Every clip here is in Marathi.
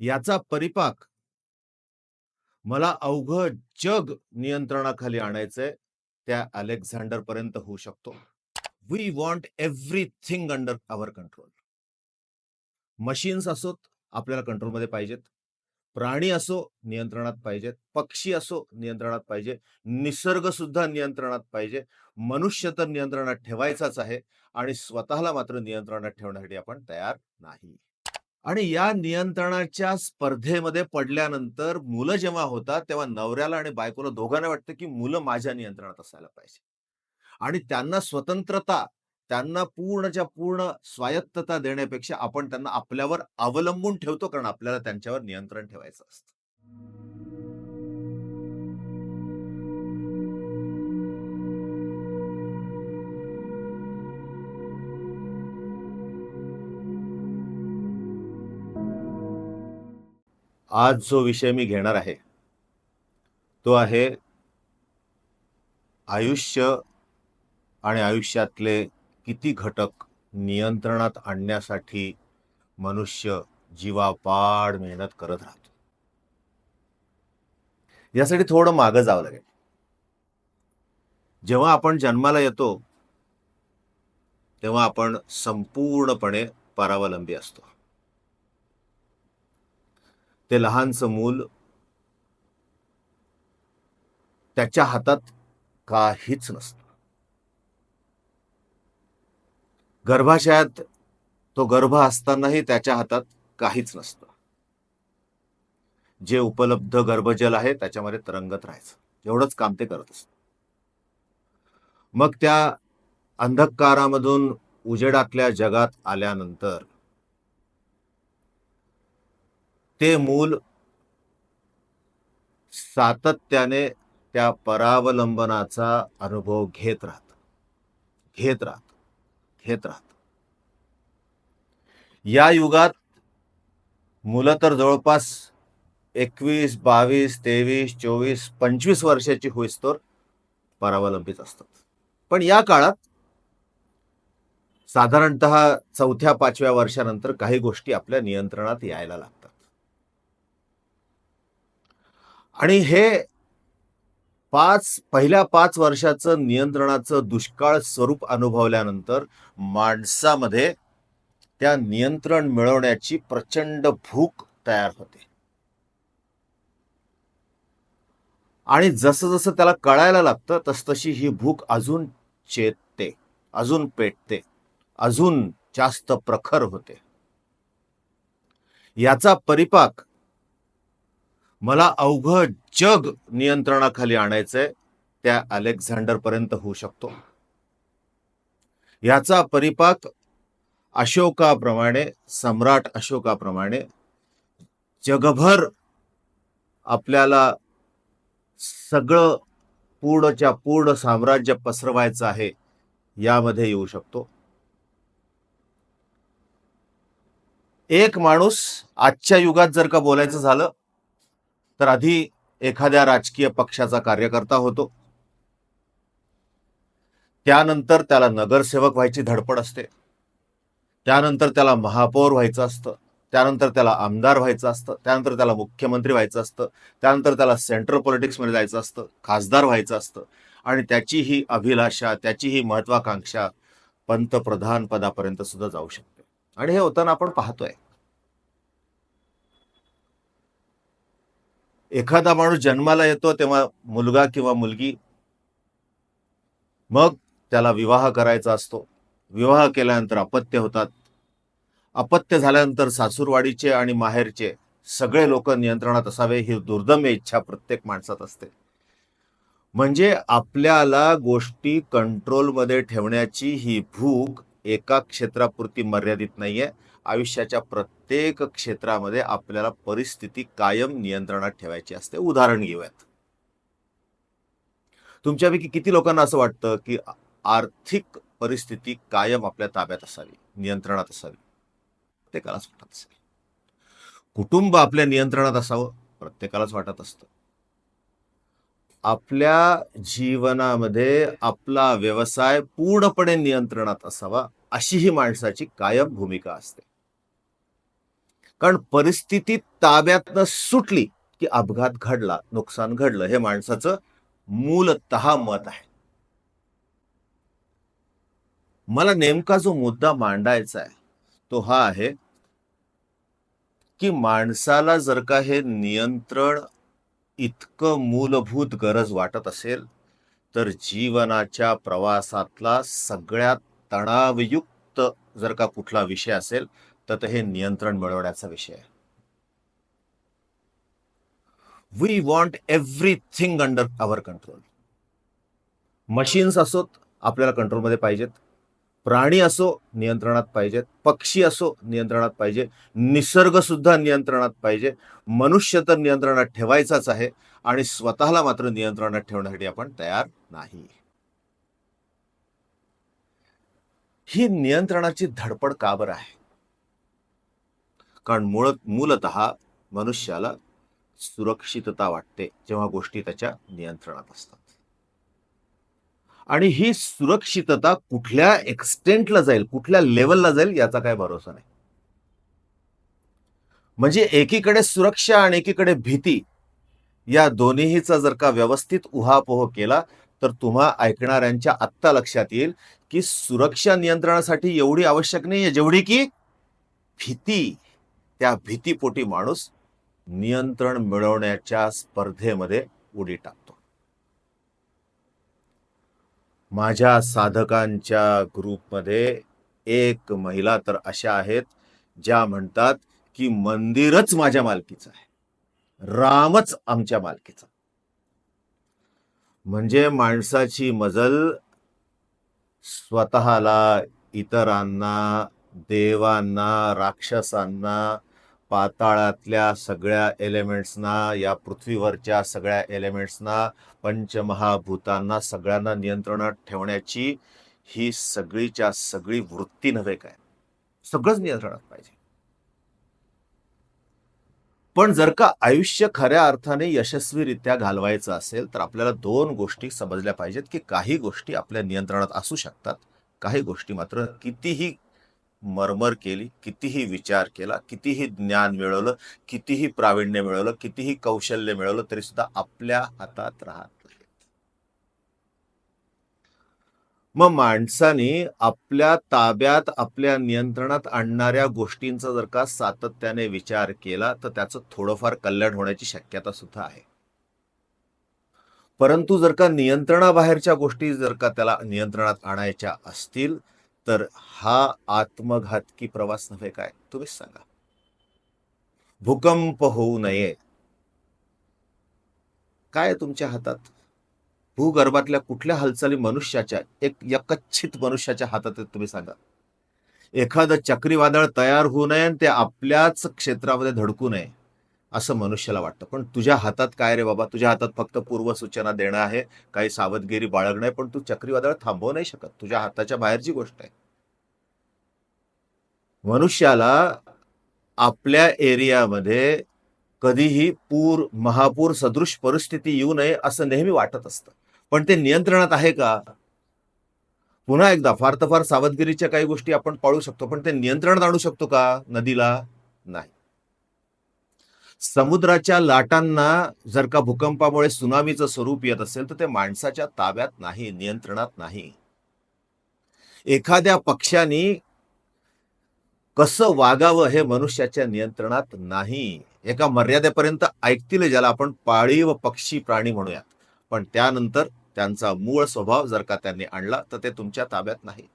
याचा परिपाक. मला अवघ जग नियंत्रणाखाली आणायचंय त्या अलेक्झांडर पर्यंत होऊ शकतो. We want everything under our control machines असोत आपल्याला कंट्रोलमध्ये पाहिजेत. प्राणी असो नियंत्रणात पाहिजेत. पक्षी असो नियंत्रणात पाहिजे. निसर्ग सुद्धा नियंत्रणात पाहिजे. मनुष्य तर नियंत्रणात ठेवायचाच आहे आणि स्वतःला मात्र नियंत्रणात ठेवण्यासाठी आपण तयार नाही. आणि या नियंत्रणाच्या स्पर्धेमध्ये पडल्यानंतर मुलं जेव्हा होतात तेव्हा नवऱ्याला आणि बायकोला दोघांना वाटतं की मुलं माझ्या नियंत्रणात असायला पाहिजे. आणि त्यांना स्वतंत्रता त्यांना पूर्णच्या पूर्ण स्वायत्तता देण्यापेक्षा आपण त्यांना आपल्यावर अवलंबून ठेवतो कारण आपल्याला त्यांच्यावर नियंत्रण ठेवायचं असतं. आज जो विषय मी घेणार आहे तो आहे आयुष्य आणि आयुष्यातले किती घटक नियंत्रणात आणण्यासाठी मनुष्य जीवापाड मेहनत करत राहतो. यासाठी थोडं मागं जावं लागेल. जेव्हा आपण जन्माला येतो तेव्हा आपण संपूर्णपणे परावलंबी असतो. ते लहानचं मूल त्याच्या हातात काहीच नसतं. गर्भाशयात तो गर्भ असतानाही त्याच्या हातात काहीच नसतं. जे उपलब्ध गर्भजल आहे त्याच्यामध्ये तरंगत राहायचं. एवढंच काम ते करत असत. मग त्या अंधकारामधून उजेडातल्या जगात आल्यानंतर ते मूल सातत्याने त्या परावलंबनाचा अनुभव घेत राहत. घेत राहत. घेत राहत. या युगात मुलं तर जवळपास एकवीस बावीस तेवीस चोवीस पंचवीस वर्षाची होईस्तोर परावलंबीच असतात. पण या काळात साधारणत चौथ्या पाचव्या वर्षानंतर काही गोष्टी आपल्या नियंत्रणात यायला लागतात. आणि हे पाच पहिल्या पाच वर्षाचं नियंत्रणाचं दुष्काळ स्वरूप अनुभवल्यानंतर माणसामध्ये त्या नियंत्रण मिळवण्याची प्रचंड भूक तयार होते. आणि जसं जसं त्याला कळायला लागतं तसतशी ही भूक अजून चेतते अजून पेटते अजून जास्त प्रखर होते. याचा परिपाक मला अवघं जग नियंत्रणाखाली आणायचंय त्या अलेक्झांडर पर्यंत होऊ शकतो. याचा परिपाक अशोकाप्रमाणे सम्राट अशोकाप्रमाणे जगभर आपल्याला सगळं पूर्णच्या पूर्ण साम्राज्य पसरवायचं आहे यामध्ये येऊ शकतो. एक माणूस आजच्या युगात जर का बोलायचं झालं तर आधी एखाद्या राजकीय पक्षाचा कार्यकर्ता होतो. त्यानंतर त्याला नगरसेवक व्हायची धडपड असते. त्यानंतर त्याला महापौर व्हायचं असतं. त्यानंतर त्याला आमदार व्हायचं असतं. त्यानंतर त्याला मुख्यमंत्री व्हायचं असतं. त्यानंतर त्याला सेंट्रल पॉलिटिक्समध्ये जायचं असतं. खासदार व्हायचं असतं. आणि त्याची ही अभिलाषा त्याची ही महत्वाकांक्षा पंतप्रधान पदापर्यंत सुद्धा जाऊ शकते. आणि हे होताना आपण पाहतोय. एखादा माणूस जन्माला येतो तेव्हा मुलगा किंवा मुलगी मग त्याला विवाह करायचा असतो. विवाह केल्यानंतर अपत्य होतात. अपत्य झाल्यानंतर सासूरवाडीचे आणि माहेरचे सगळे लोक नियंत्रणात असावे ही दुर्दम्य इच्छा प्रत्येक माणसात असते. म्हणजे आपल्याला गोष्टी कंट्रोलमध्ये ठेवण्याची ही भूक एका क्षेत्रापुरती मर्यादित नाहीये. आयुष्याच्या प्रत्येक क्षेत्रामध्ये आपल्याला परिस्थिती कायम नियंत्रणात ठेवायची असते. उदाहरण घेऊयात. तुमच्यापैकी किती लोकांना असं वाटतं की आर्थिक परिस्थिती कायम आपल्या ताब्यात असावी नियंत्रणात असावी? प्रत्येकालाच वाटत असेल. कुटुंब आपल्या नियंत्रणात असावं प्रत्येकालाच वाटत असतं. आपल्या जीवनामध्ये आपला व्यवसाय पूर्णपणे नियंत्रणात असावा अशी ही माणसाची कायम भूमिका असते. कारण परिस्थिती ताब्यातनं सुटली की अपघात घडला नुकसान घडलं हे माणसाचं मूलतः मत आहे. मला नेमका जो मुद्दा मांडायचा आहे तो हा आहे की माणसाला जर का हे नियंत्रण इतकं मूलभूत गरज वाटत असेल तर जीवनाच्या प्रवासातला सगळ्यात तणावयुक्त जर का कुठला विषय असेल तर हे नियंत्रण मिळवण्याचा विषय आहे. We want everything under our control machines असोत आपल्याला कंट्रोलमध्ये पाहिजेत. प्राणी असो नियंत्रणात पाहिजेत पक्षी असो नियंत्रणात पाहिजे निसर्ग सुद्धा नियंत्रणात पाहिजे. मनुष्य तर नियंत्रणात ठेवायचाच आहे आणि स्वतःला मात्र नियंत्रणात ठेवण्यासाठी आपण तयार नाही. ही नियंत्रणाची धडपड का बरं आहे? कारण मूळ मूलत मनुष्याला सुरक्षितता वाटते जेव्हा गोष्टी त्याच्या नियंत्रणात असतात. आणि ही सुरक्षितता कुठल्या एक्सटेंटला जाईल कुठल्या लेवलला जाईल याचा काय भरोसा नाही. म्हणजे एकीकडे सुरक्षा आणि एकीकडे भीती या दोन्हीचा जर का व्यवस्थित उहापोह केला तर तुम्हा ऐकणाऱ्यांच्या आत्ता लक्षात येईल की सुरक्षा नियंत्रणासाठी एवढी आवश्यक नाहीये जेवढी की भीती. त्या भीतीपोटी माणूस नियंत्रण मिळवण्याच्या स्पर्धेमध्ये उडी टाकतो. माझ्या साधकांच्या ग्रुपमध्ये एक महिला तर अशा आहेत ज्या म्हणतात की मंदिरच माझ्या मालकीचं आहे. रामच आमच्या मालकीचा. म्हणजे माणसाची मजल स्वतःला इतरांना देवांना राक्षसांना पाताळातल्या सगळ्या एलिमेंट्सना या पृथ्वीवरच्या सगळ्या एलिमेंट्सना पंचमहाभूतांना सगळ्यांना नियंत्रणात ठेवण्याची ही सगळीच्या सगळी वृत्ती नव्हे काय? सगळंच नियंत्रणात पाहिजे. पण जर का आयुष्य खऱ्या अर्थाने यशस्वीरित्या घालवायचं असेल तर आपल्याला दोन गोष्टी समजल्या पाहिजेत की काही गोष्टी आपल्या नियंत्रणात असू शकतात. काही गोष्टी मात्र कितीही मरमर केली कितीही विचार केला कितीही ज्ञान मिळवलं कितीही प्रावीण्य मिळवलं कितीही कौशल्य मिळवलं तरी सुद्धा आपल्या हातात राहत मग माणसाने आपल्या ताब्यात आपल्या नियंत्रणात आणणाऱ्या गोष्टींचा जर का सातत्याने विचार केला तर त्याचं थोडंफार कल्याण होण्याची शक्यता सुद्धा आहे. परंतु जर का नियंत्रणाबाहेरच्या गोष्टी जर का त्याला नियंत्रणात आणायच्या असतील तर हा आत्मघातकी प्रवास नव्हे काय? तुम्हीच सांगा. भूकंप होऊ नये. काय तुमच्या हातात? भूगर्भातल्या कुठल्या हालचाली मनुष्याच्या एक यकच्छित मनुष्याच्या हातात तुम्ही सांगा. एखादं चक्रीवादळ तयार होऊ नये आणि ते आपल्याच क्षेत्रामध्ये धडकू नये. असं मनुष्याला वाटतं. पण तुझ्या हातात काय रे बाबा? तुझ्या हातात फक्त पूर्वसूचना देणं आहे. काही सावधगिरी बाळगणं आहे. पण तू चक्रीवादळ थांबवू नाही शकत. तुझ्या हाताच्या बाहेरची गोष्ट आहे. मनुष्याला आपल्या एरियामध्ये कधीही पूर महापूर सदृश परिस्थिती येऊ नये असं नेहमी वाटत असतं. पण ते नियंत्रणात आहे का? पुन्हा एकदा फार तर फार सावधगिरीच्या काही गोष्टी आपण पाळू शकतो. पण ते नियंत्रणात आणू शकतो का? नदीला? नाही. समुद्राच्या लाटांना जर का भूकंपामुळे सुनामीचं स्वरूप येत असेल तर ते माणसाच्या ताब्यात नाही नियंत्रणात नाही. एखाद्या पक्षाने कसं वागावं हे मनुष्याच्या नियंत्रणात नाही. एका मर्यादेपर्यंत ऐकतील ज्याला आपण पाळीव पक्षी प्राणी म्हणूयात. पण त्यानंतर त्यांचा मूळ स्वभाव जर का त्यांनी आणला तर ते तुमच्या ताब्यात नाही.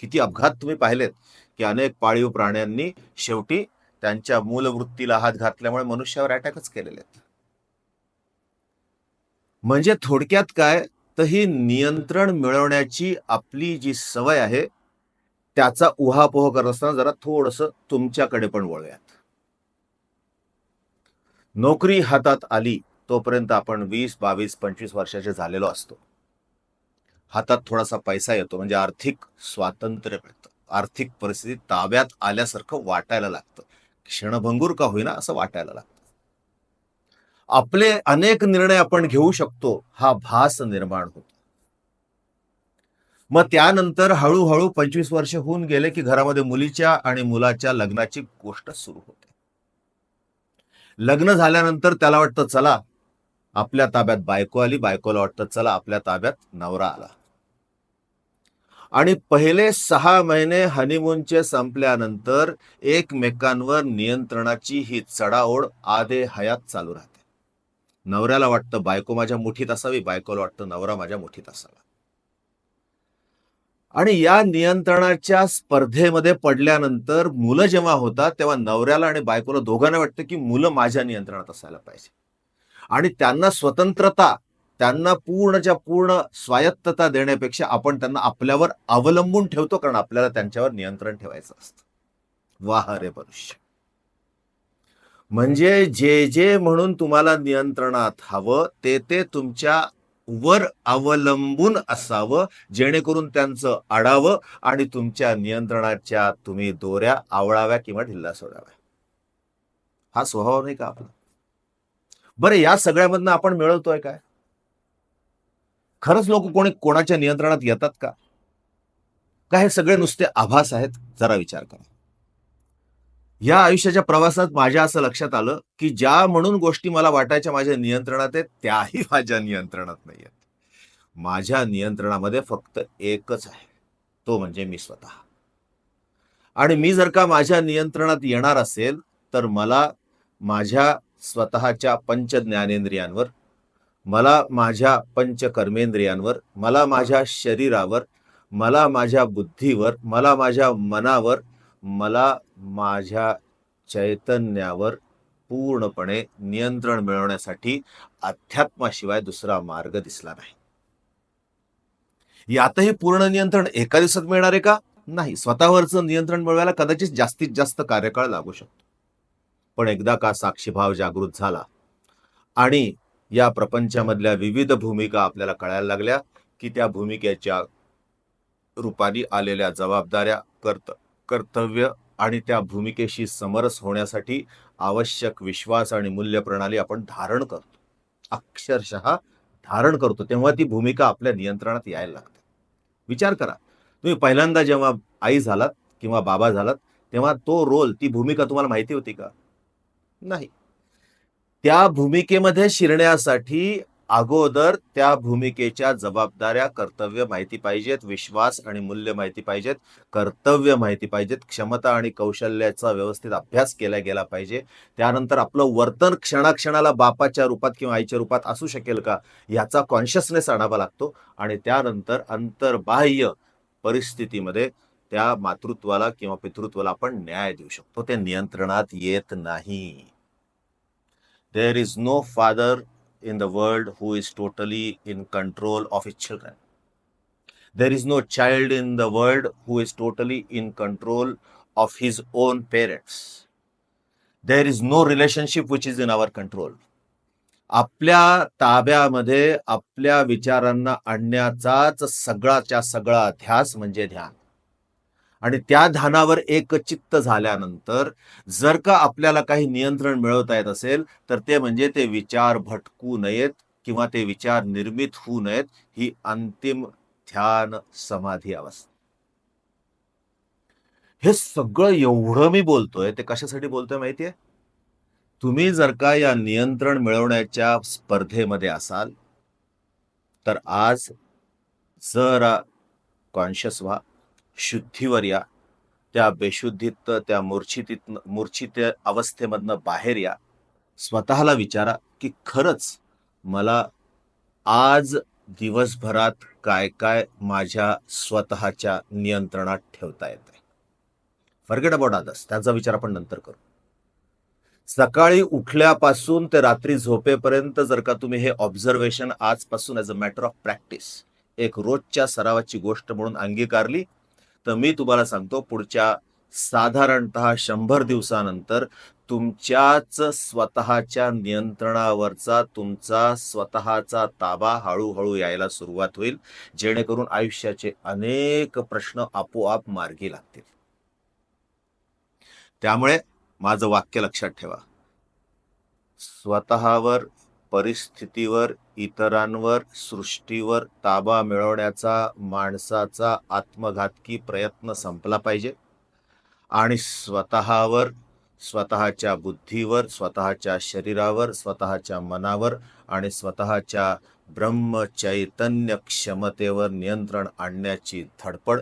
किती अपघात तुम्ही पाहिलेत की अनेक पाळीव प्राण्यांनी शेवटी त्यांच्या मूलवृत्तीला हात घातल्यामुळे मनुष्यावर अटॅकच केलेले आहेत. म्हणजे थोडक्यात काय? तर ही नियंत्रण मिळवण्याची आपली जी सवय आहे त्याचा उहापोह करत असताना जरा थोडस तुमच्याकडे पण वळूयात. नोकरी हातात आली तोपर्यंत आपण वीस बावीस पंचवीस वर्षाचे झालेलो असतो. हातात थोडासा पैसा येतो म्हणजे आर्थिक स्वातंत्र्य मिळतं. आर्थिक परिस्थिती ताब्यात आल्यासारखं वाटायला लागतं. क्षणभंगूर का होईना असं वाटायला लागतं. आपले अनेक निर्णय आपण घेऊ शकतो हा भास निर्माण होतो. मग त्यानंतर हळूहळू पंचवीस वर्ष होऊन गेले की घरामध्ये मुलीच्या आणि मुलाच्या लग्नाची गोष्ट सुरू होते. लग्न झाल्यानंतर त्याला वाटतं चला आपल्या ताब्यात बायको आली बायकोला वाटतं चला आपल्या ताब्यात नवरा आला. आणि पहिले सहा महिने हनीमूनचे संपल्यानंतर एकमेकांवर नियंत्रणाची ही चढाओढ आदे हयात चालू राहते. नवऱ्याला वाटतं बायको माझ्या मुठीत असावी बायकोला वाटतं नवरा माझ्या मुठीत असावा. आणि या नियंत्रणाच्या स्पर्धेमध्ये पडल्यानंतर मुलं जेव्हा होतात तेव्हा नवऱ्याला आणि बायकोला दोघांना वाटतं की मुलं माझ्या नियंत्रणात असायला पाहिजे. आणि त्यांना स्वतंत्रता त्यांना पूर्णच्या पूर्ण स्वायत्तता देण्यापेक्षा आपण त्यांना आपल्यावर अवलंबून ठेवतो कारण आपल्याला त्यांच्यावर नियंत्रण ठेवायचं असतं. वाह रे मनुष्य. म्हणजे जे जे म्हणून तुम्हाला नियंत्रणात हवं ते ते तुमच्या वर अवलंबून असावं जेणेकरून त्यांचं अडावं आणि तुमच्या नियंत्रणाच्या तुम्ही दोऱ्या आवळाव्या किंवा ढिल्ला सोडाव्या. हा स्वभाव नाही का आपला? बरं या सगळ्यामधनं आपण मिळवतोय काय? खरंच लोक कोणी कोणाच्या नियंत्रणात येतात का? का हे सगळे नुसते आभास आहेत? जरा विचार करा. या आयुष्याच्या प्रवासात माझ्या असं लक्षात आलं की ज्या म्हणून गोष्टी मला वाटायच्या माझ्या नियंत्रणात आहेत त्याही माझ्या नियंत्रणात नाही आहेत. माझ्या नियंत्रणामध्ये फक्त एकच आहे. तो म्हणजे मी स्वतः. आणि मी जर का माझ्या नियंत्रणात येणार असेल तर मला माझ्या स्वतःच्या पंच ज्ञानेंद्रियांवर मला माझ्या पंच कर्मेंद्रियांवर मला माझ्या शरीरावर मला माझ्या बुद्धीवर मला माझ्या मनावर मला माझ्या चैतन्यावर पूर्णपणे नियंत्रण मिळवण्यासाठी अध्यात्माशिवाय दुसरा मार्ग दिसला नाही. यातही पूर्ण नियंत्रण एका दिवसात मिळणार आहे का? नाही. स्वतःवरचं नियंत्रण मिळवायला कदाचित जास्तीत जास्त कार्यकाळ लागू शकतो. पण एकदा का साक्षीभाव जागृत झाला आणि या प्रपंचामधल्या विविध भूमिका आपल्याला कळायला लागल्या की त्या भूमिकेच्या रूपाने आलेल्या जबाबदाऱ्या कर्त कर्तव्य आणि त्या भूमिकेशी समरस होण्यासाठी आवश्यक विश्वास आणि मूल्य प्रणाली आपण धारण करतो. अक्षरशः धारण करतो. तेव्हा ती भूमिका आपल्या नियंत्रणात यायला लागते. विचार करा. तुम्ही पहिल्यांदा जेव्हा आई झालात किंवा बाबा झालात तेव्हा तो रोल ती भूमिका तुम्हाला माहिती होती का? नाही. त्या भूमिकेमध्ये शिरण्यासाठी अगोदर त्या भूमिकेच्या जबाबदाऱ्या कर्तव्य माहिती पाहिजेत विश्वास आणि मूल्य माहिती पाहिजेत कर्तव्य माहिती पाहिजेत क्षमता आणि कौशल्याचा व्यवस्थित अभ्यास केला गेला पाहिजे. त्यानंतर आपलं वर्तन क्षणाक्षणाला बापाच्या रूपात किंवा आईच्या रूपात असू शकेल का याचा कॉन्शियसनेस आणावा लागतो. आणि त्यानंतर अंतर्बाह्य परिस्थितीमध्ये त्या मातृत्वाला किंवा पितृत्वाला आपण न्याय देऊ शकतो. ते नियंत्रणात येत नाही. There is no father in the world who is totally in control of his children. There is no child in the world who is totally in control of his own parents. There is no relationship which is in our control. आपल्या ताब्यामध्ये आपल्या विचारांना आणण्याचाच सगळाच्या सगळा ध्यास म्हणजे ध्यान आणि त्या ध्यानावर एक चित्त झाल्यानंतर जर का आपल्याला काही नियंत्रण मिळवता येत असेल तर ते म्हणजे ते विचार भटकू नयेत किंवा ते विचार निर्मित होऊ नयेत ही अंतिम ध्यान समाधी अवस्था. हे सगळं एवढं मी बोलतोय ते कशासाठी बोलतोय माहितीये? तुम्ही जर का या नियंत्रण मिळवण्याच्या स्पर्धेमध्ये असाल तर आज जरा कॉन्शियस व्हा. शुद्धीवर या त्या बेशुद्धीत त्या मूर्छितीत मूर्छित अवस्थेमधनं बाहेर या. स्वतःला विचारा की खरंच मला आज दिवसभरात काय काय माझ्या स्वतःच्या नियंत्रणात ठेवता येत आहे फरगेट अबाउट आदर्स त्याचा विचार आपण नंतर करू. सकाळी उठल्यापासून ते रात्री झोपेपर्यंत जर का तुम्ही हे ऑब्झर्वेशन आजपासून as a matter of practice एक रोजच्या सरावाची गोष्ट म्हणून अंगीकारली तर मी तुम्हाला सांगतो पुढच्या साधारणत शंभर दिवसानंतर तुमच्याच स्वतःच्या नियंत्रणावरचा तुमचा स्वतःचा ताबा हळूहळू यायला सुरुवात होईल जेणेकरून आयुष्याचे अनेक प्रश्न आपोआप मार्गी लागतील. त्यामुळे माझं वाक्य लक्षात ठेवा. स्वतःवर परिस्थितीवर इतरांवर सृष्टीवर ताबा मिळवण्याचा माणसाचा आत्मघातकी प्रयत्न संपला पाहिजे. आणि स्वतःवर स्वतःच्या बुद्धीवर स्वतःच्या शरीरावर स्वतःच्या मनावर आणि स्वतःच्या ब्रह्मचैतन्य क्षमतेवर नियंत्रण आणण्याची धडपड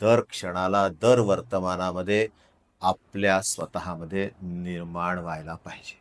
दर क्षणाला दर वर्तमानामध्ये आपल्या स्वतःमध्ये निर्माण व्हायला पाहिजे.